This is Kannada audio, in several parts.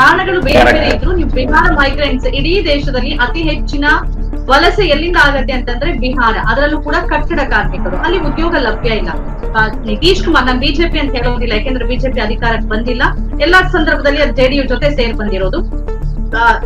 ಕಾರಣಗಳು ಬೇರೆ ಬೇರೆ ಇದ್ರು. ನೀವು ಬಿಹಾರ ಮೈಗ್ರೆಂಟ್ಸ್ ಇಡೀ ದೇಶದಲ್ಲಿ ಅತಿ ಹೆಚ್ಚಿನ ವಲಸೆ ಎಲ್ಲಿಂದ ಆಗತ್ತೆ ಅಂತಂದ್ರೆ ಬಿಹಾರ. ಅದರಲ್ಲೂ ಕೂಡ ಕಟ್ಟಡ ಕಾರ್ಮಿಕರು. ಅಲ್ಲಿ ಉದ್ಯೋಗ ಲಭ್ಯ ಇಲ್ಲ. ನಿತೀಶ್ ಕುಮಾರ್ ನಾನು ಬಿಜೆಪಿ ಅಂತ ಹೇಳೋದಿಲ್ಲ ಯಾಕೆಂದ್ರೆ ಬಿಜೆಪಿ ಅಧಿಕಾರಕ್ಕೆ ಬಂದಿಲ್ಲ. ಎಲ್ಲಾ ಸಂದರ್ಭದಲ್ಲಿ ಅದು ಜೆಡಿಯು ಜೊತೆ ಸೇರ್ ಬಂದಿರೋದು.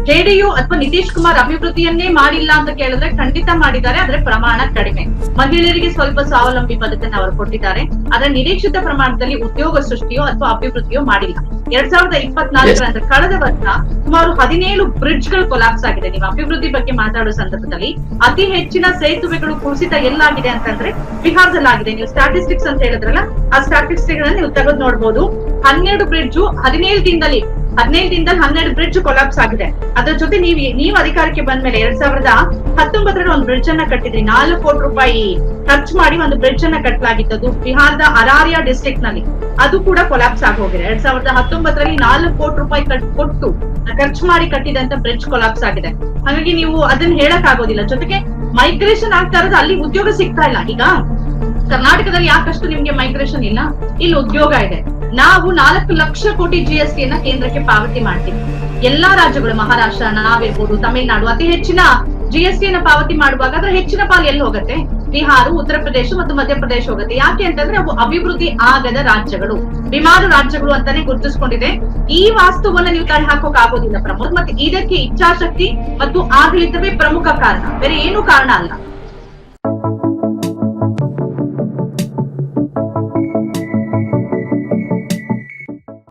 ಜೆಡಿಯು ಅಥವಾ ನಿತೀಶ್ ಕುಮಾರ್ ಅಭಿವೃದ್ಧಿಯನ್ನೇ ಮಾಡಿಲ್ಲ ಅಂತ ಕೇಳಿದ್ರೆ ಖಂಡಿತ ಮಾಡಿದ್ದಾರೆ ಆದ್ರೆ ಪ್ರಮಾಣ ಕಡಿಮೆ. ಮಹಿಳೆಯರಿಗೆ ಸ್ವಲ್ಪ ಸ್ವಾವಲಂಬಿ ಪದ್ಧತಿಯನ್ನು ಅವರು ಕೊಟ್ಟಿದ್ದಾರೆ. ಆದ್ರೆ ನಿರೀಕ್ಷಿತ ಪ್ರಮಾಣದಲ್ಲಿ ಉದ್ಯೋಗ ಸೃಷ್ಟಿಯೋ ಅಥವಾ ಅಭಿವೃದ್ಧಿಯೋ ಮಾಡಿಲ್ಲ. ಎರಡ್ ಸಾವಿರದ ಇಪ್ಪತ್ನಾಲ್ಕರ ಅಂದ್ರೆ ಕಳೆದ ವರ್ಷ ಸುಮಾರು ಹದಿನೇಳು ಬ್ರಿಡ್ಜ್ಗಳು ಕೊಲಾಪ್ಸ್ ಆಗಿದೆ. ನೀವು ಅಭಿವೃದ್ಧಿ ಬಗ್ಗೆ ಮಾತಾಡೋ ಸಂದರ್ಭದಲ್ಲಿ ಅತಿ ಹೆಚ್ಚಿನ ಸೇತುವೆಗಳು ಕುಸಿತ ಎಲ್ಲಾಗಿದೆ ಅಂತಂದ್ರೆ ಬಿಹಾರದಲ್ಲಿ ಆಗಿದೆ ನೀವು ಸ್ಟಾಟಿಸ್ಟಿಕ್ಸ್ ಅಂತ ಹೇಳಿದ್ರಲ್ಲ ಆ ಸ್ಟಾಟಿಸ್ಟಿಕ್ಸ್ ನೀವು ತೆಗೆದು ನೋಡ್ಬೋದು. ಹನ್ನೆರಡು ಬ್ರಿಡ್ಜ್ ಹದಿನೇಳು ದಿನದಲ್ಲಿ ಹದಿನೈದು ದಿನದಲ್ಲಿ ಹನ್ನೆರಡು ಬ್ರಿಡ್ಜ್ ಕೊಲಾಪ್ಸ್ ಆಗಿದೆ. ಅದ್ರ ಜೊತೆ ನೀವು ನೀವು ಅಧಿಕಾರಕ್ಕೆ ಬಂದ್ಮೇಲೆ ಎರಡ್ ಸಾವಿರದ ಹತ್ತೊಂಬತ್ತರಲ್ಲಿ ಒಂದು ಬ್ರಿಡ್ಜ್ ಅನ್ನ ಕಟ್ಟಿದ್ರಿ. ನಾಲ್ಕು ಕೋಟಿ ರೂಪಾಯಿ ಖರ್ಚು ಮಾಡಿ ಒಂದು ಬ್ರಿಡ್ಜ್ ಅನ್ನ ಕಟ್ಟಲಾಗಿತ್ತು ಬಿಹಾರದ ಅರಾರಿಯಾ ಡಿಸ್ಟ್ರಿಕ್ಟ್ನಲ್ಲಿ. ಅದು ಕೂಡ ಕೊಲಾಪ್ಸ್ ಆಗಿ ಹೋಗಿದೆ. ಎರಡ್ ಸಾವಿರದ ಹತ್ತೊಂಬತ್ತರಲ್ಲಿ ನಾಲ್ಕು ಕೋಟಿ ರೂಪಾಯಿ ಕಟ್- ಕೊಟ್ಟು ಖರ್ಚು ಮಾಡಿ ಕಟ್ಟಿದಂತ ಬ್ರಿಡ್ಜ್ ಕೊಲಾಪ್ಸ್ ಆಗಿದೆ. ಹಾಗಾಗಿ ನೀವು ಅದನ್ನ ಹೇಳಕ್ ಆಗೋದಿಲ್ಲ. ಜೊತೆಗೆ ಮೈಗ್ರೇಷನ್ ಆಗ್ತಾ ಇರೋದು ಅಲ್ಲಿ ಉದ್ಯೋಗ ಸಿಗ್ತಾ ಇಲ್ಲ. ಈಗ ಕರ್ನಾಟಕದಲ್ಲಿ ಯಾಕಷ್ಟು ನಿಮ್ಗೆ ಮೈಗ್ರೇಷನ್ ಇಲ್ಲ? ಇಲ್ಲಿ ಉದ್ಯೋಗ ಇದೆ. ನಾವು ನಾಲ್ಕು ಲಕ್ಷ ಕೋಟಿ ಜಿ ಎಸ್ ಟಿಯನ್ನ ಕೇಂದ್ರಕ್ಕೆ ಪಾವತಿ ಮಾಡ್ತೀವಿ. ಎಲ್ಲಾ ರಾಜ್ಯಗಳು, ಮಹಾರಾಷ್ಟ್ರ ನಾವಿರ್ಬೋದು ತಮಿಳುನಾಡು ಅತಿ ಹೆಚ್ಚಿನ ಜಿ ಎಸ್ ಟಿಯನ್ನ ಪಾವತಿ ಮಾಡುವಾಗ ಅದ್ರ ಹೆಚ್ಚಿನ ಪಾಲು ಎಲ್ಲಿ ಹೋಗುತ್ತೆ? ಬಿಹಾರ, ಉತ್ತರ ಪ್ರದೇಶ ಮತ್ತು ಮಧ್ಯಪ್ರದೇಶ ಹೋಗುತ್ತೆ. ಯಾಕೆ ಅಂತಂದ್ರೆ ಅವು ಅಭಿವೃದ್ಧಿ ಆಗದ ರಾಜ್ಯಗಳು. ಬಿಮಾರು ರಾಜ್ಯಗಳು ಅಂತಾನೆ ಗುರುತಿಸ್ಕೊಂಡಿದೆ. ಈ ವಾಸ್ತವನ್ನ ನೀವು ತಡೆ ಹಾಕೋಕ್ ಆಗೋದಿಲ್ಲ ಪ್ರಮೋದ್. ಮತ್ತೆ ಇದಕ್ಕೆ ಇಚ್ಛಾಶಕ್ತಿ ಮತ್ತು ಆಡಳಿತವೇ ಪ್ರಮುಖ ಕಾರಣ. ಬೇರೆ ಏನು ಕಾರಣ ಅಲ್ಲ.